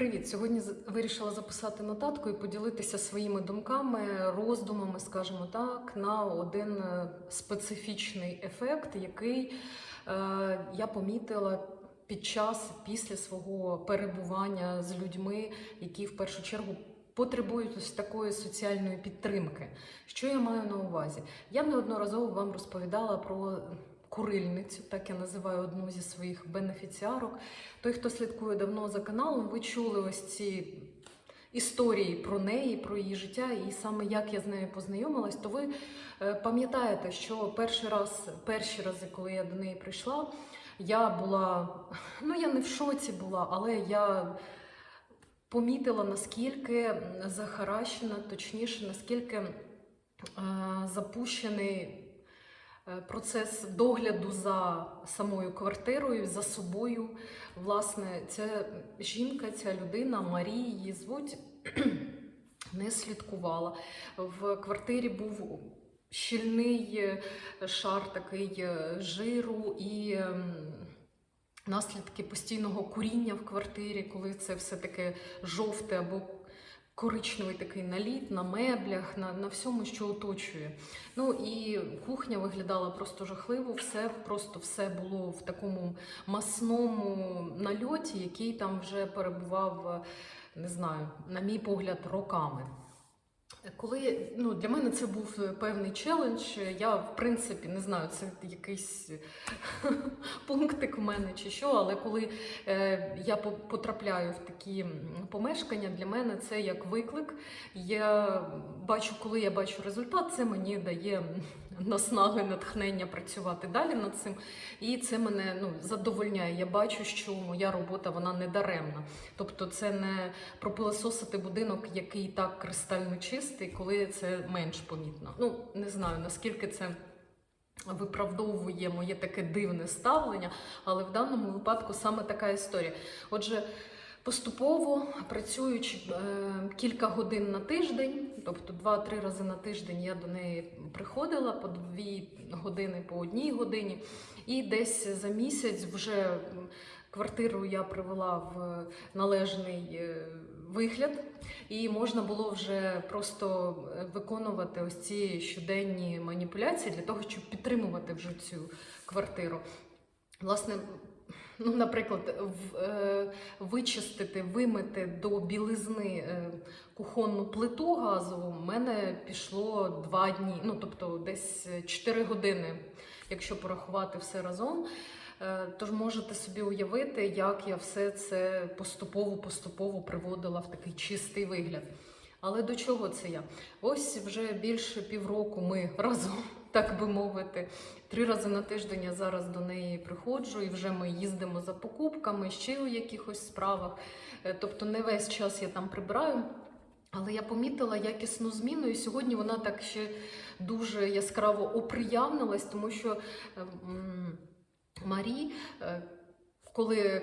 Привіт! Сьогодні вирішила записати нотатку і поділитися своїми думками, роздумами, скажімо так, на один е, специфічний ефект, який е, я помітила під час після свого перебування з людьми, які в першу чергу. Потребують ось такої соціальної підтримки. Що я маю на увазі? Я неодноразово вам розповідала про курильницю, так я називаю одну зі своїх бенефіціарок. Той, хто слідкує давно за каналом, ви чули ось ці історії про неї, про її життя, і саме як я з нею познайомилась, то ви е, пам'ятаєте, що перший раз, перші рази, коли я до неї прийшла, я була, ну я не в шоці була, але я помітила, наскільки захаращена, точніше, наскільки е, запущений процес догляду за самою квартирою, за собою. Власне, ця жінка, ця людина, Марія її звуть, не слідкувала. В квартирі був щільний е, шар такий е, жиру і. ем, Наслідки постійного куріння в квартирі, коли це все таке жовте або коричневий такий наліт на меблях, на, на всьому, що оточує. Ну і кухня виглядала просто жахливо, все просто все було в такому масному нальоті, який там вже перебував, не знаю, на мій погляд, роками. Коли ну, для мене це був певний челендж, я в принципі не знаю, це якийсь пунктик в мене чи що, але коли е, я по- потрапляю в такі помешкання, для мене це як виклик. Я бачу, коли я бачу результат, це мені дає наснаги, натхнення працювати далі над цим. І це мене ну, задовольняє. Я бачу, що моя робота вона не даремна. Тобто, це не пропилососити будинок, який так кристально чистий, коли це менш помітно. Ну не знаю наскільки це. Виправдовує моє таке дивне ставлення, але в даному випадку саме така історія. Отже, поступово працюючи е, кілька годин на тиждень, тобто 2-3 рази на тиждень я до неї приходила по 2 години, по одній годині, і десь за місяць вже квартиру я привела в належний е, вигляд, і можна було вже просто е, виконувати ось ці щоденні маніпуляції для того, щоб підтримувати вже цю квартиру. Власне, ну, наприклад, в, е, вичистити, вимити до білизни е, кухонну плиту газову, в мене пішло два дні, ну тобто десь 4 години, якщо порахувати все разом. Е, Тож можете собі уявити, як я все це поступово-поступово приводила в такий чистий вигляд. Але до чого це я? Ось вже більше півроку ми разом, так би мовити. Три рази на тиждень я зараз до неї приходжу, і вже ми їздимо за покупками, ще у якихось справах. Е, Тобто не весь час я там прибираю. Але я помітила якісну зміну, і сьогодні вона так ще дуже яскраво оприявнилась, тому що е, Марі, е, коли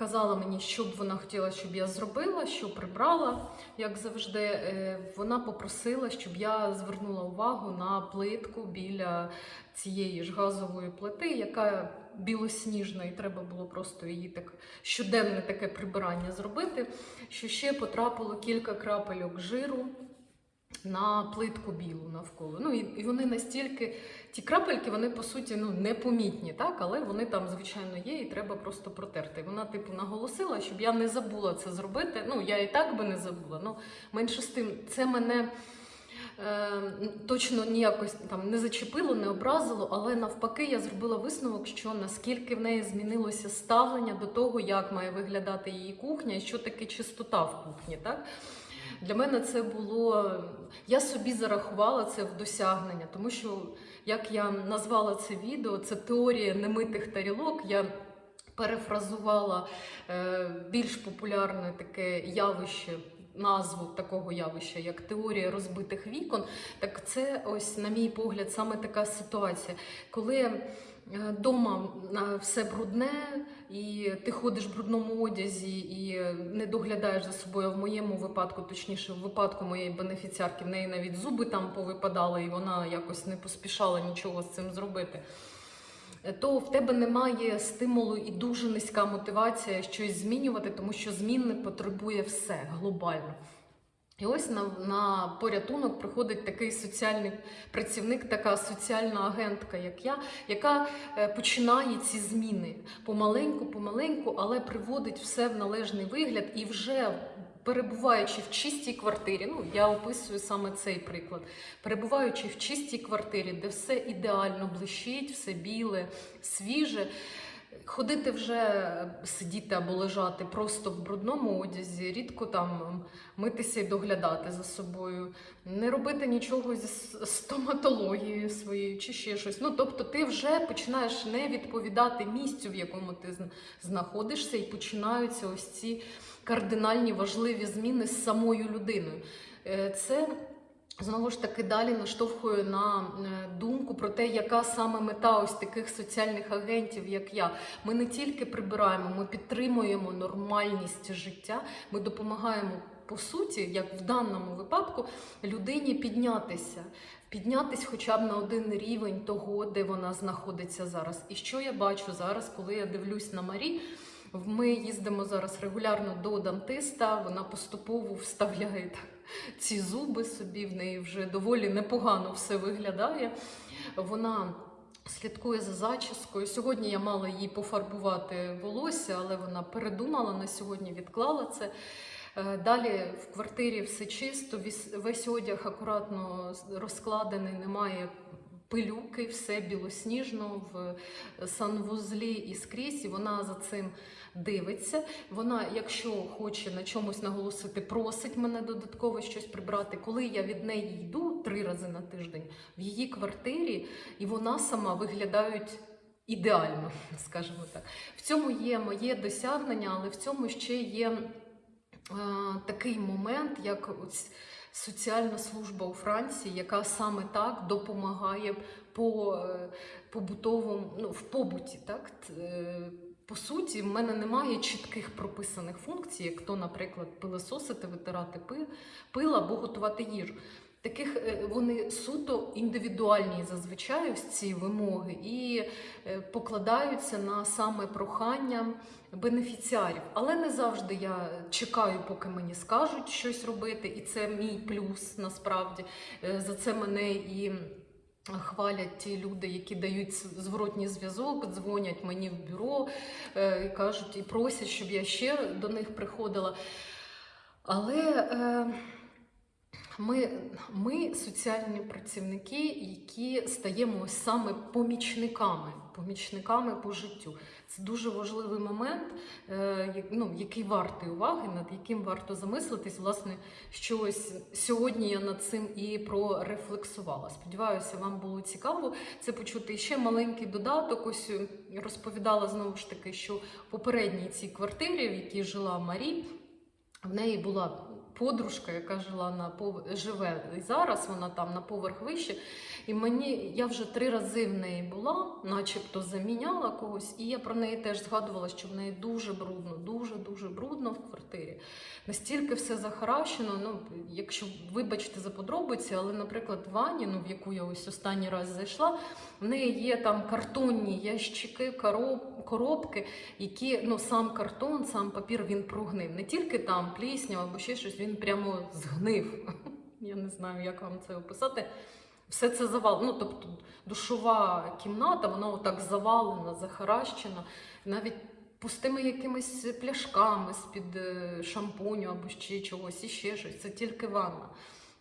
казала мені, що б вона хотіла, щоб я зробила, що прибрала, як завжди, е, вона попросила, щоб я звернула увагу на плитку біля цієї ж газової плити, яка білосніжна, і треба було просто її так щоденне таке прибирання зробити. Що ще потрапило кілька крапельок жиру. На плитку білу навколо. Ну і, вони настільки, ті крапельки, вони по суті ну, непомітні, так? але вони там, звичайно, є, і треба просто протерти. Вона, типу, наголосила, щоб я не забула це зробити. Ну, я і так би не забула. Ну, менше з тим, це мене е, точно ніякось там не зачепило, не образило, але навпаки, я зробила висновок, що наскільки в неї змінилося ставлення до того, як має виглядати її кухня, і що таке чистота в кухні. Так? Для мене це було. Я собі зарахувала це в досягнення, тому що, як я назвала це відео, це теорія немитих тарілок. Я перефразувала е, більш популярне таке явище. Назву такого явища, як теорія розбитих вікон, так це ось, на мій погляд, саме така ситуація, коли вдома все брудне, і ти ходиш в брудному одязі і не доглядаєш за собою. В моєму випадку, точніше, в випадку моєї бенефіціарки, в неї навіть зуби там повипадали, і вона якось не поспішала нічого з цим зробити. то в тебе немає стимулу і дуже низька мотивація щось змінювати, тому що зміни потребує все глобально. І ось на, на порятунок приходить такий соціальний працівник, така соціальна агентка, як я, яка е, починає ці зміни помаленьку, помаленьку, але приводить все в належний вигляд і вже. Перебуваючи в чистій квартирі, ну я описую саме цей приклад. Перебуваючи в чистій квартирі, де все ідеально блищить, все біле, свіже. Ходити вже сидіти або лежати просто в брудному одязі, рідко там митися і доглядати за собою, не робити нічого зі стоматологією своєю чи ще щось. Ну тобто, ти вже починаєш не відповідати місцю, в якому ти знаходишся, і починаються ось ці кардинальні важливі зміни з самою людиною. Е, Це Знову ж таки, далі наштовхує на е, думку про те, яка саме мета ось таких соціальних агентів, як я. Ми не тільки прибираємо, ми підтримуємо нормальність життя, ми допомагаємо. По суті, як в даному випадку, людині піднятися, піднятись хоча б на один рівень того, де вона знаходиться зараз. І що я бачу зараз, коли я дивлюсь на Марі, ми їздимо зараз регулярно до дантиста, вона поступово вставляє ці зуби собі, в неї вже доволі непогано все виглядає. Вона слідкує за зачіскою. Сьогодні я мала їй пофарбувати волосся, але вона передумала на сьогодні, відклала це. Е, Далі в квартирі все чисто, весь одяг акуратно розкладений, немає пилюки, все білосніжно в санвузлі і скрізь. І вона за цим дивиться. Вона, якщо хоче на чомусь наголосити, просить мене додатково щось прибрати. Коли я від неї йду три рази на тиждень в її квартирі, і вона сама виглядають. Ідеально, скажімо так. В цьому є моє досягнення, але в цьому ще є е, такий момент, як ось соціальна служба у Франції, яка саме так допомагає по е, побутовому, ну, в побуті. Так? Е, По суті, в мене немає чітких прописаних функцій, як то, наприклад, пилососити, витирати пи- пил або готувати їжу. Таких е, вони суто індивідуальні зазвичай ось ці вимоги і е, покладаються на саме прохання бенефіціарів. Але не завжди я чекаю, поки мені скажуть щось робити, і це мій плюс насправді. Е, За це мене і хвалять ті люди, які дають зворотній зв'язок, дзвонять мені в бюро і кажуть, і просять, щоб я ще до них приходила. Але е, ми, ми соціальні працівники, які стаємо саме помічниками, помічниками по життю. Це дуже важливий момент, е, ну, який вартий уваги, над яким варто замислитись. Власне, що ось сьогодні я над цим і прорефлексувала. Сподіваюся, вам було цікаво це почути. І ще маленький додаток. Ось е, розповідала знову ж таки, що в попередній цій квартирі, в якій жила Марі, в неї була подружка, яка жила на пов... живе і зараз, вона там на поверх вище. І мені я вже три рази в неї була, начебто заміняла когось, і я про неї теж згадувала, що в неї дуже брудно, дуже дуже брудно в квартирі. Настільки все захаращено. Ну, якщо вибачте за подробиці, але, наприклад, в ванні, ну, в яку я ось останній раз зайшла, в неї є там картонні ящики, короб, коробки, які ну сам картон, сам папір він прогнив. Не тільки там плісня або ще щось, він прямо згнив. Я не знаю, як вам це описати. Все це завалено. Ну, тобто душова кімната, вона отак завалена, захаращена, навіть пустими якимись пляшками з-під е, шампуню або ще чогось, і ще щось. Це тільки ванна.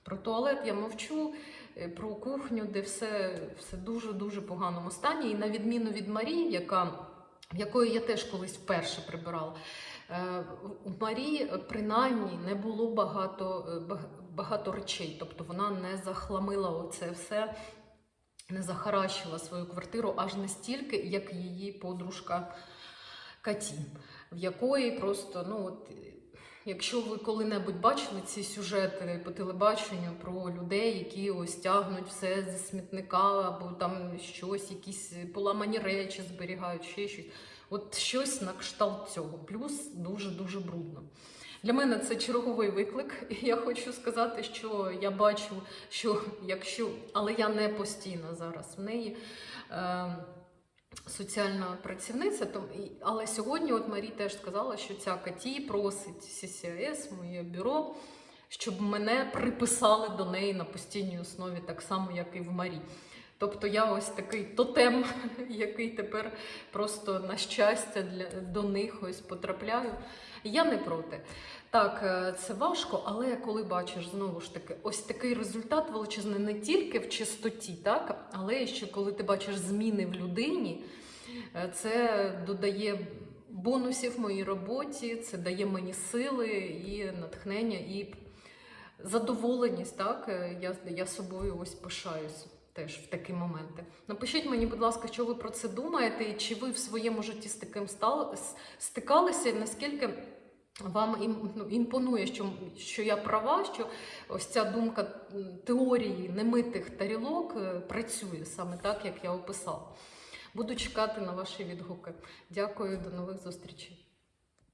Про туалет я мовчу, е, про кухню, де все, все дуже-дуже поганому стані. І на відміну від Марії, яка, в якої я теж колись вперше прибирала, у Марії е, принаймні не було багато, е, багато речей. Тобто вона не захламила оце все, не захаращила свою квартиру аж настільки, як її подружка Каті, в якої просто, ну от. Якщо ви коли-небудь бачили ці сюжети по телебаченню про людей, які ось тягнуть все зі смітника, або там щось, якісь поламані речі зберігають, ще щось. От щось на кшталт цього. Плюс дуже-дуже брудно. Для мене це черговий виклик. І я хочу сказати, що я бачу, що якщо, але я не постійно зараз в неї. Е, соціальна працівниця, то, але сьогодні от Марі теж сказала, що ця Каті просить CCIS, моє бюро, щоб мене приписали до неї на постійній основі, так само, як і в Марі. Тобто я ось такий тотем, який тепер просто на щастя для, до них ось потрапляю. Я не проти. Так, е, це важко, але коли бачиш знову ж таки ось такий результат величезний не тільки в чистоті, так, але ще коли ти бачиш зміни в людині, е, це додає бонусів моїй роботі, це дає мені сили і натхнення, і задоволеність. Так, Е, я, я собою ось пишаюсь. Теж в такі моменти. Напишіть мені, будь ласка, що ви про це думаєте, і чи ви в своєму житті з таким стали, стикалися, і наскільки вам ну, імпонує, що, що я права, що ось ця думка теорії немитих тарілок е, працює саме так, як я описала. Буду чекати на ваші відгуки. Дякую, до нових зустрічей.